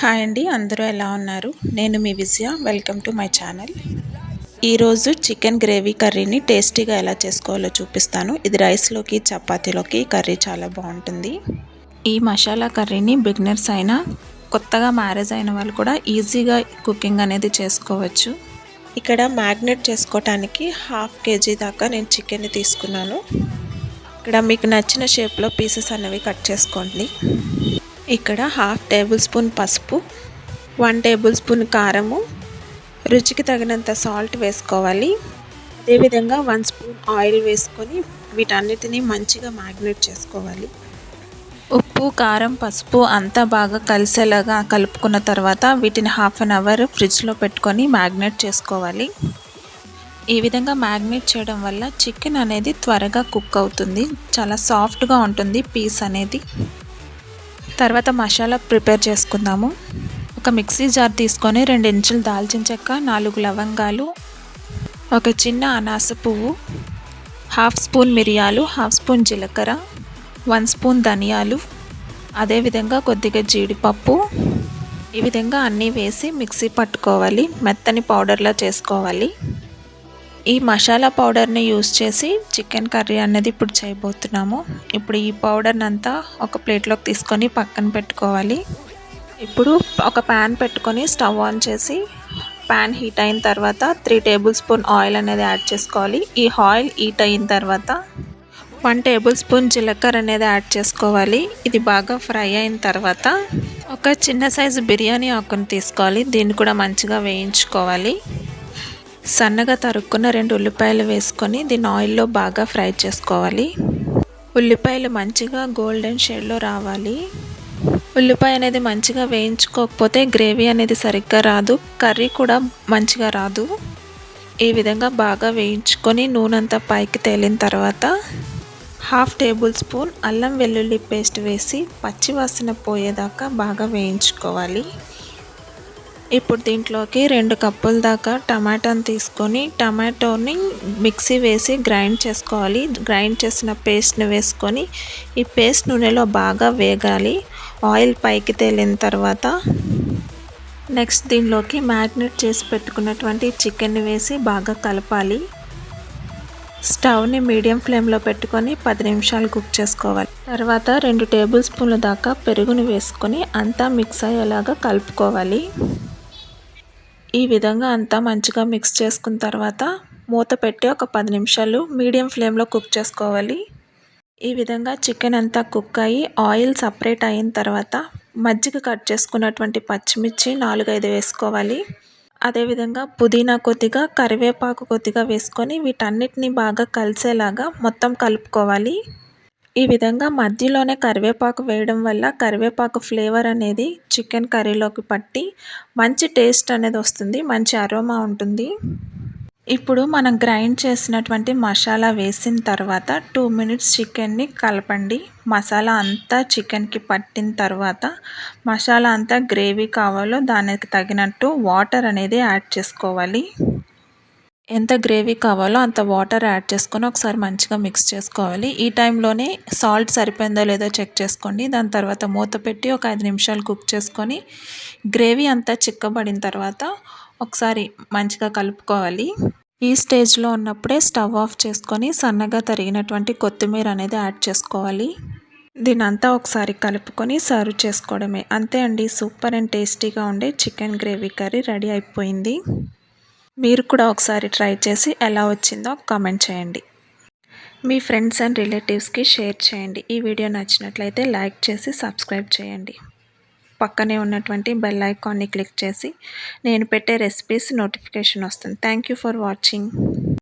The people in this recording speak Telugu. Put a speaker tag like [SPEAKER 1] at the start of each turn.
[SPEAKER 1] హాయ్ అండి అందరూ ఎలా ఉన్నారు? నేను మీ Vijaya welcome to my channel. ఈరోజు చికెన్ గ్రేవీ కర్రీని టేస్టీగా ఎలా చేసుకోవాలో చూపిస్తాను. ఇది రైస్లోకి చపాతీలోకి కర్రీ చాలా బాగుంటుంది. ఈ మసాలా కర్రీని బిగినర్స్ అయినా కొత్తగా మ్యారేజ్ అయిన వాళ్ళు కూడా ఈజీగా కుకింగ్ అనేది చేసుకోవచ్చు. ఇక్కడ మ్యాగ్నెట్ చేసుకోవటానికి హాఫ్ కేజీ దాకా నేను చికెన్ని తీసుకున్నాను. ఇక్కడ మీకు నచ్చిన షేప్లో పీసెస్ అనేవి కట్ చేసుకోండి. ఇక్కడ హాఫ్ టేబుల్ స్పూన్ పసుపు వన్ టేబుల్ స్పూన్ కారము రుచికి తగినంత సాల్ట్ వేసుకోవాలి. అదేవిధంగా వన్ స్పూన్ ఆయిల్ వేసుకొని వీటన్నిటిని మంచిగా మ్యాగ్నేట్ చేసుకోవాలి. ఉప్పు కారం పసుపు అంతా బాగా కలిసేలాగా కలుపుకున్న తర్వాత వీటిని హాఫ్ అన్ అవర్ ఫ్రిడ్జ్లో పెట్టుకొని మ్యాగ్నేట్ చేసుకోవాలి. ఈ విధంగా మ్యాగ్నేట్ చేయడం వల్ల చికెన్ అనేది త్వరగా కుక్ అవుతుంది. చాలా సాఫ్ట్గా ఉంటుంది పీస్ అనేది. తర్వాత మసాలా ప్రిపేర్ చేసుకుందాము. ఒక మిక్సీ జార్ తీసుకొని రెండు ఇంచులు దాల్చిన చెక్క నాలుగు లవంగాలు ఒక చిన్న అనాస పువ్వు హాఫ్ స్పూన్ మిరియాలు హాఫ్ స్పూన్ జీలకర్ర వన్ స్పూన్ ధనియాలు అదేవిధంగా కొద్దిగా జీడిపప్పు. ఈ విధంగా అన్నీ వేసి మిక్సీ పట్టుకోవాలి మెత్తని పౌడర్లా చేసుకోవాలి. ఈ మసాలా పౌడర్ని యూస్ చేసి చికెన్ కర్రీ అనేది ఇప్పుడు చేయబోతున్నాము. ఇప్పుడు ఈ పౌడర్ని అంతా ఒక ప్లేట్లోకి తీసుకొని పక్కన పెట్టుకోవాలి. ఇప్పుడు ఒక ప్యాన్ పెట్టుకొని స్టవ్ ఆన్ చేసి ప్యాన్ హీట్ అయిన తర్వాత త్రీ టేబుల్ స్పూన్ ఆయిల్ అనేది యాడ్ చేసుకోవాలి. ఈ ఆయిల్ హీట్ అయిన తర్వాత వన్ టేబుల్ స్పూన్ జీలకర్ర అనేది యాడ్ చేసుకోవాలి. ఇది బాగా ఫ్రై అయిన తర్వాత ఒక చిన్న సైజు బిర్యానీ ఆకుని తీసుకోవాలి. దీన్ని కూడా మంచిగా వేయించుకోవాలి. సన్నగా తరుక్కున్న రెండు ఉల్లిపాయలు వేసుకొని దీన్ని ఆయిల్లో బాగా ఫ్రై చేసుకోవాలి. ఉల్లిపాయలు మంచిగా గోల్డెన్ షేడ్లో రావాలి. ఉల్లిపాయ అనేది మంచిగా వేయించుకోకపోతే గ్రేవీ అనేది సరిగ్గా రాదు. కర్రీ కూడా మంచిగా రాదు. ఈ విధంగా బాగా వేయించుకొని నూనెంతా పైకి తేలిన తర్వాత హాఫ్ టేబుల్ స్పూన్ అల్లం వెల్లుల్లి పేస్ట్ వేసి పచ్చివాసన పోయేదాకా బాగా వేయించుకోవాలి. ఇప్పుడు దీంట్లోకి రెండు కప్పుల దాకా టమాటాని తీసుకొని టమాటోని మిక్సీ వేసి గ్రైండ్ చేసుకోవాలి. గ్రైండ్ చేసిన పేస్ట్ని వేసుకొని ఈ పేస్ట్ నూనెలో బాగా వేగాలి. ఆయిల్ పైకి తేలిన తర్వాత నెక్స్ట్ దీనిలోకి మ్యాగ్నెట్ చేసి పెట్టుకున్నటువంటి చికెన్ని వేసి బాగా కలపాలి. స్టవ్ని మీడియం ఫ్లేమ్లో పెట్టుకొని పది నిమిషాలు కుక్ చేసుకోవాలి. తర్వాత రెండు టేబుల్ స్పూన్ల దాకా పెరుగుని వేసుకొని అంతా మిక్స్ అయ్యేలాగా కలుపుకోవాలి. ఈ విధంగా అంతా మంచిగా మిక్స్ చేసుకున్న తర్వాత మూత పెట్టి ఒక పది నిమిషాలు మీడియం ఫ్లేమ్లో కుక్ చేసుకోవాలి. ఈ విధంగా చికెన్ అంతా కుక్ అయ్యి ఆయిల్ సపరేట్ అయిన తర్వాత మజ్జిగ కట్ చేసుకున్నటువంటి పచ్చిమిర్చి నాలుగైదు వేసుకోవాలి. అదేవిధంగా పుదీనా కొద్దిగా కరివేపాకు కొద్దిగా వేసుకొని వీటన్నిటిని బాగా కలిసేలాగా మొత్తం కలుపుకోవాలి. ఈ విధంగా మధ్యలోనే కరివేపాకు వేయడం వల్ల కరివేపాకు ఫ్లేవర్ అనేది చికెన్ కర్రీలోకి పట్టి మంచి టేస్ట్ అనేది వస్తుంది మంచి అరోమా ఉంటుంది. ఇప్పుడు మనం గ్రైండ్ చేసినటువంటి మసాలా వేసిన తర్వాత టూ మినిట్స్ చికెన్ని కలపండి. మసాలా అంతా చికెన్కి పట్టిన తర్వాత మసాలా అంతా గ్రేవీ కావాలో దానికి తగినట్టు వాటర్ అనేది యాడ్ చేసుకోవాలి. ఎంత గ్రేవీ కావాలో అంత వాటర్ యాడ్ చేసుకొని ఒకసారి మంచిగా మిక్స్ చేసుకోవాలి. ఈ టైంలోనే సాల్ట్ సరిపోయిందో లేదో చెక్ చేసుకోండి. దాని తర్వాత మూత పెట్టి ఒక ఐదు నిమిషాలు కుక్ చేసుకొని గ్రేవీ అంతా చిక్కబడిన తర్వాత ఒకసారి మంచిగా కలుపుకోవాలి. ఈ స్టేజ్లో ఉన్నప్పుడే స్టవ్ ఆఫ్ చేసుకొని సన్నగా తరిగినటువంటి కొత్తిమీర అనేది యాడ్ చేసుకోవాలి. దీని అంతా ఒకసారి కలుపుకొని సర్వ్ చేసుకోవడమే. అంతే అండి. సూపర్ అండ్ టేస్టీగా ఉండే చికెన్ గ్రేవీ కర్రీ రెడీ అయిపోయింది. మీరు కూడా ఒకసారి ట్రై చేసి ఎలా వచ్చిందో కామెంట్ చేయండి. మీ ఫ్రెండ్స్ అండ్ రిలేటివ్స్కి షేర్ చేయండి. ఈ వీడియో నచ్చినట్లయితే లైక్ చేసి సబ్స్క్రైబ్ చేయండి. పక్కనే ఉన్నటువంటి బెల్ ఐకాన్ని క్లిక్ చేసి నేను పెట్టే రెసిపీస్ నోటిఫికేషన్ వస్తుంది. Thank you for watching.